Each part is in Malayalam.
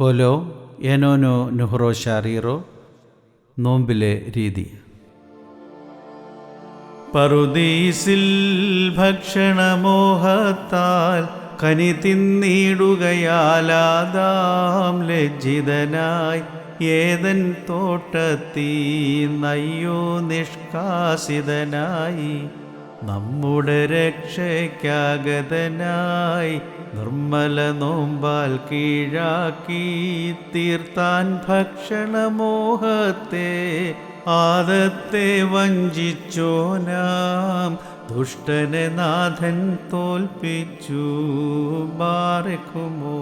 കൊലോ എനോനോ നുഹ്റോ ഷാറീറോ നോമ്പിലെ രീതി. പറുദീസിൽ ഭക്ഷണമോഹത്താൽ കനി തിന്നിടുകയാലാതാം ലജ്ജിതനായി ഏതൻ തോട്ടത്തീ നയ്യോ നിഷ്കാസിതനായി നമ്മുടെ രക്ഷയ്ക്കാഗതനായി നിർമ്മല നോമ്പാൽ കീഴാക്കി തീർത്താൻ ഭക്ഷണമോഹത്തെ ആദത്തെ വഞ്ചിച്ചോനാം. ദുഷ്ടനെ നാഥൻ തോൽപ്പിച്ചു മാറിക്കുമോ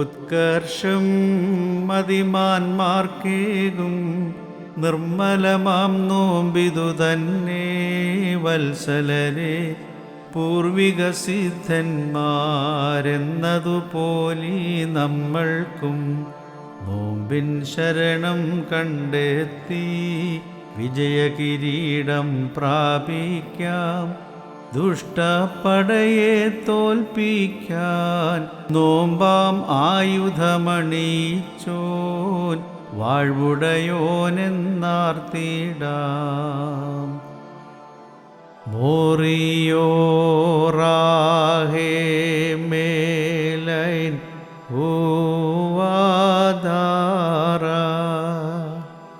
ഉത്കർഷം മതിമാന്മാർക്കേകും നിർമ്മലമാം നോമ്പിതു തന്നെ വത്സലരെ പൂർവിക സിദ്ധന്മാരെന്നതുപോലെ നമ്മൾക്കും നോമ്പിൻ ശരണം കണ്ടെത്തി വിജയകിരീടം പ്രാപിക്കാം. ദുഷ്ടപ്പടയെ തോൽപ്പിക്കാൻ നോമ്പാം ആയുധമണിച്ചോൻ വാഴ്വുടയോനെന്നാർത്തിടാം. മോറിയോറാഹേ മേലൈൻ ഓവാദാര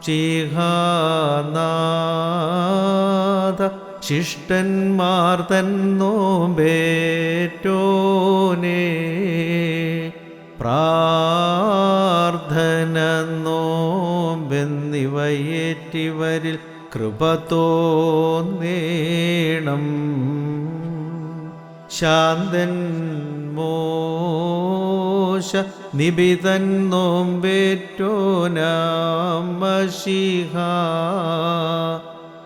ചിഹാനാഥ ശിഷ്ടന്മാർ തന്നോമ്പേറ്റോനേ പ്രാർത്ഥന നോമ്പെന്നിവയേറ്റിവരിൽ കൃപ തോന്നേണം. ശാന്തൻ മോശ നിബിതൻ നോമ്പേറ്റോനാമശിഹ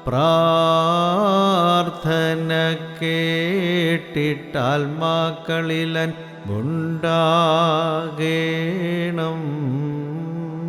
പ്രാർത്ഥന കേട്ടിട്ടാൽമാക്കളിലൻ ഉണ്ടാകേണം